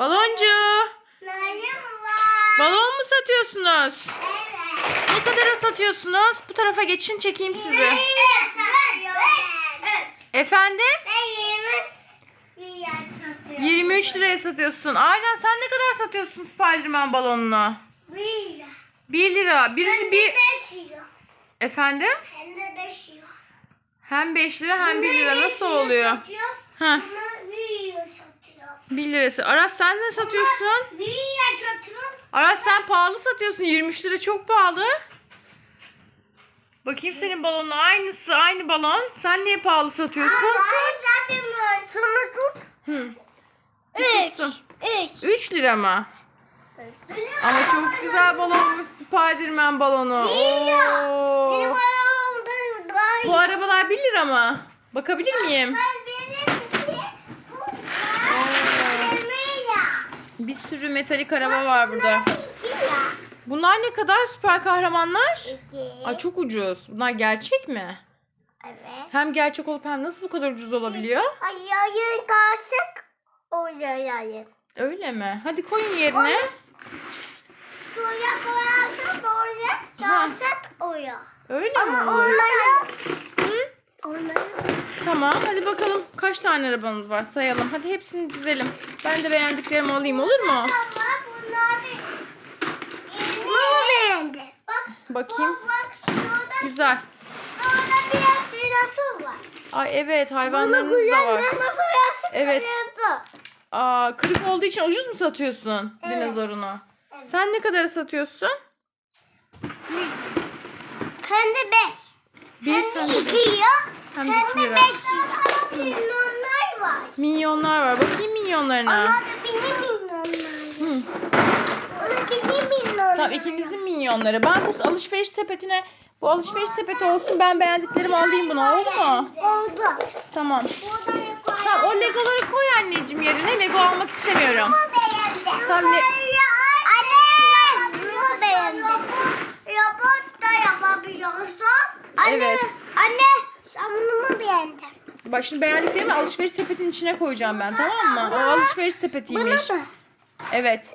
Baloncu. Balon mu satıyorsunuz? Evet. Ne kadara satıyorsunuz? Bu tarafa geçin çekeyim sizi. Evet. Efendim? Ben yemek yiyen satıyorum. 23 liraya satıyorsun. Aynen sen ne kadar satıyorsun Spiderman balonunu? Bir. 1 lira. Birisi Hem bir... de beş euro. Efendim? Hem de beş euro. Hem 5 lira hem 1 Bunlar lira. Nasıl oluyor? satıyor, Ha, Bunlar bir euro satıyor. 1 lirası. Aras sen ne satıyorsun? Bir euro satıyor. Aras sen pahalı satıyorsun. 23 lira çok pahalı. Bakayım senin balonun aynısı. Aynı balon. Sen niye pahalı satıyorsun? zaten var. Sana tut. Hı. Üç. tuttum. Üç. 3 lira mı? Ama çok güzel balonmuş Spiderman balonu. Oo. Bu arabalar 1 lira mı? Bakabilir miyim? Ben Bir sürü metalik araba var burada. Bunlar ne kadar süper kahramanlar? İki. Aa, çok ucuz. Bunlar gerçek mi? Evet. Hem gerçek olup hem nasıl bu kadar ucuz olabiliyor? Ayağın karşık. O yayayım. Öyle mi? Hadi koyun yerine. Suya koyarsa böyle karşık oya. Öyle mi Ama olur? onları Hı? onları Tamam hadi bakalım kaç tane arabanız var sayalım. Hadi hepsini dizelim. Ben de beğendiklerimi alayım olur mu? Bunu beğendi. Bak Bakayım. bak şurada Güzel. dinozor var. Ay evet hayvanlarınız da var. Evet. Aa, kırık olduğu için ucuz mu satıyorsun Evet. dinozorunu? Evet. Sen ne kadara satıyorsun? Hem de beş. Bir Hem de iki beş. ya. Hem de iki lira. Milyonlar var. Bakayım milyonlarına. Onlar da benim milyonlarım. Hı. O da benim milyonlarım. Tamam ikinizin milyonları. Ben bu alışveriş sepetine bu alışveriş sepeti olsun ben beğendiklerimi alayım buna oldu mu? Oldu. Tamam. Tamam o legoları koy anneciğim yerine. Lego almak istemiyorum. Tamam, ne- Anne. Robot da yapabiliyorsun. Evet. Anne. Sen bunu mu beğendin? Bak şimdi beğendiklerimi alışveriş sepetinin içine koyacağım ben tamam mı? O alışveriş sepetiymiş. Evet.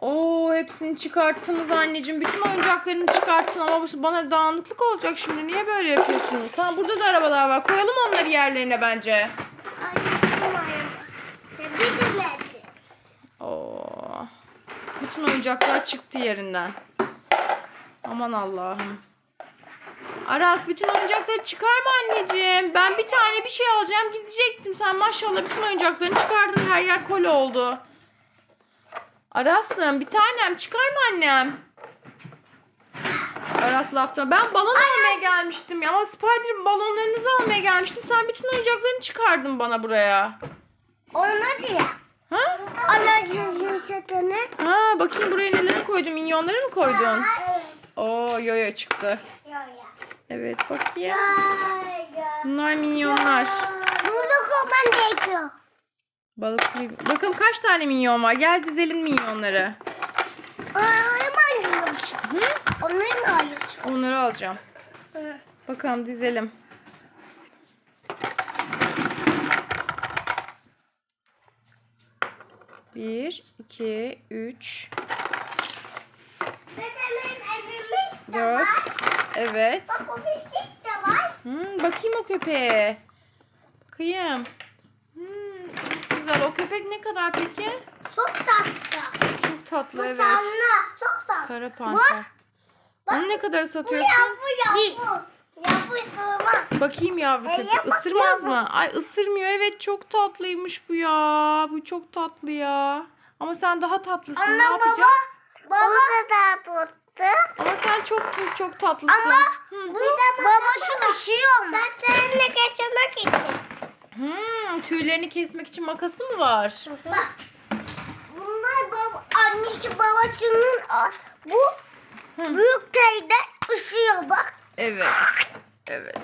Oo hepsini çıkarttınız anneciğim. Bütün oyuncaklarını çıkarttın ama bu- bana dağınıklık olacak şimdi. Niye böyle yapıyorsunuz? Tamam burada da arabalar var. Koyalım onları yerlerine bence. Oo. Bütün oyuncaklar çıktı yerinden. Aman Allah'ım. Aras bütün oyuncakları çıkarma anneciğim. Ben bir tane bir şey alacağım gidecektim. Sen maşallah bütün oyuncaklarını çıkardın. Her yer kol oldu. Aras'ım bir tanem çıkarma annem. Aras lafta. Ben balon almaya gelmiştim ya. Ama Spider balonlarınızı almaya gelmiştim. Sen bütün oyuncaklarını çıkardın bana buraya. Ona diye. Ha? Satını. Ha bakayım buraya neler koydun? Minyonları mı koydun? Oo yoyo çıktı. Evet bakayım. Bunlar minyonlar. Bunu koyman gerekiyor. Balık Bakalım kaç tane minyon var? Gel dizelim minyonları. Onları mı alıyorsun? Hı? Onları mı alıyorsun? Onları alacağım. Bakalım dizelim. Bir, iki, üç, dört. Evet. Bak o de var. Hmm, bakayım o köpeğe. Kıyım. Hmm, çok güzel. O köpek ne kadar peki? Çok tatlı. Çok tatlı Bu evet. sarına çok tatlı. Kara panter. Onu ne kadar Bu satıyorsun? yavru yavru. Yavru sığmaz. Bakayım yavru E, köpek. bak, Isırmaz mı? Ay ısırmıyor. Evet çok tatlıymış bu ya. Bu çok tatlı ya. Ama sen daha tatlısın. ne Anne yapacağız? baba. Sen çok çok, çok tatlısın. Ama Hı. bu babası düşüyor mu? Ben seninle geçirmek istiyorum. Hmm, tüylerini kesmek için makası mı var? Bak. Bunlar baba, annesi babasının bu Hı. büyük teyze üşüyor bak. Evet. Evet.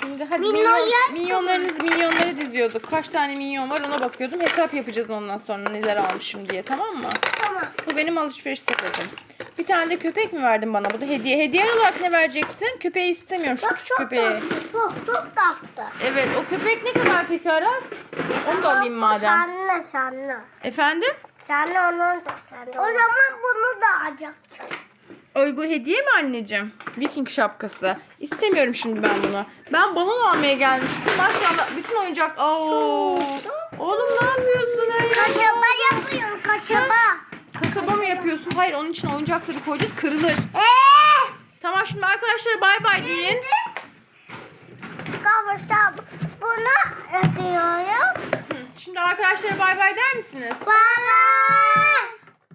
Şimdi hadi Minyon minyon, yer- minyonlarınızı minyonları diziyorduk. Kaç tane minyon var ona bakıyordum. Hesap yapacağız ondan sonra neler almışım diye tamam mı? Tamam. Bu benim alışveriş sepetim. Bir tane de köpek mi verdin bana? Bu da hediye. Hediye olarak ne vereceksin? Köpeği istemiyorum. Şu Bak küçük çok köpeği. tatlı. Çok çok tatlı. Evet o köpek ne kadar peki Aras? Onu da alayım madem. Sana sana. Efendim? Sana onun da sana. O zaman bunu da alacaksın. Ay bu hediye mi anneciğim? Viking şapkası. İstemiyorum şimdi ben bunu. Ben balon almaya gelmiştim. Maşallah bütün oyuncak... Oo. Oğlum Hayır onun için oyuncakları koyacağız. Kırılır. Tamam şimdi arkadaşlar bay bay deyin. Kavuşam. Bunu ödüyorum. Hı, Şimdi arkadaşlara bay bay der misiniz? Bana.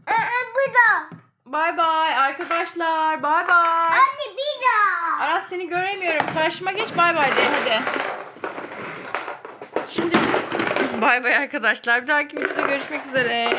Ee, bu da. Bay bay arkadaşlar. Bay bay. Anne bir daha. Aras seni göremiyorum. Karşıma geç bay bay de hadi. Şimdi bay bay arkadaşlar. Bir dahaki videoda görüşmek üzere.